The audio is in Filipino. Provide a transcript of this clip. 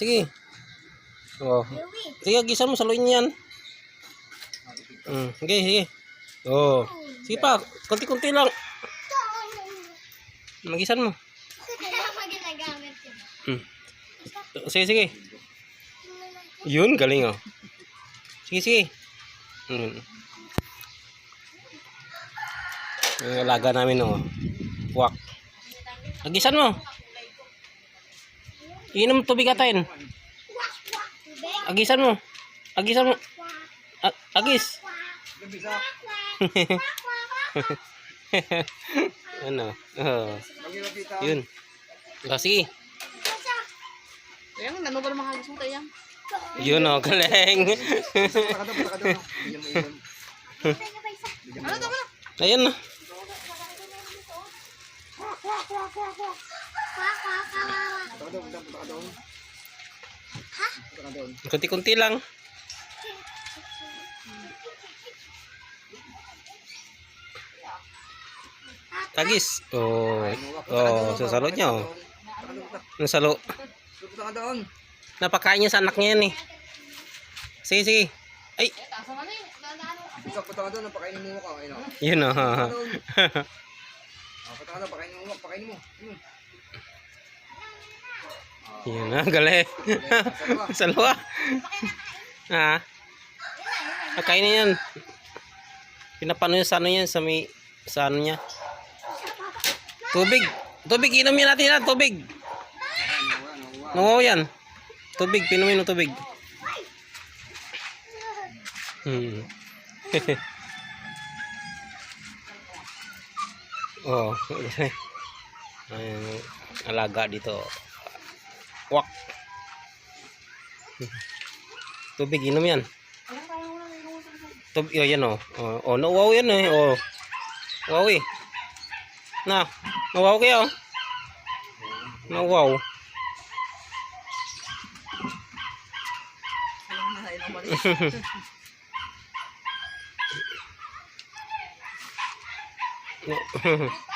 Sige. Oh. Sige, gisan mo, saluin niyan. Mm, sige, sige. Oh. Sige pa, konti-konti lang. Magisan mo. Hmm. Sige, sige. Yun, galing oh. Sige, sige. Hmm. Yung alaga namin oh. Wak. Agisan mo. Inom tubig atin. Agisan mo. Agisan mo. A- agis. ano? Oh. Yun. Ah, sige. Ayan, ano ba naman halos mo tayo? Yun oh, galing. Ano tama? Ayan na. Kunti-kunti lang. Tagis. Oh. Oh, sasalo niya oh. Punta ka doon. Napakain niya sa anak niya yan eh. Sige, sige. Ay? Punta punta ka doon. Napakainin mo ka. Ayun o. yun oh. Punta ka doon. Mo. Pakainin mo. Yun ah, galing. Salwa. Ha? Nakain yan. Pinapano yun sa ano yan, sa may, sa ano niya. Tubig. Tubig, inom yan natin yan, tubig. Nangaw yan. Tubig, pinumin ng tubig. Hmm. oh, Ayan, alaga dito. Wak. Tubig, inom yan. Tubig, oh, yan oh. Oh, oh nawaw yan eh. Oh. Wow eh. Na, kayo. Ayun ang mali. No.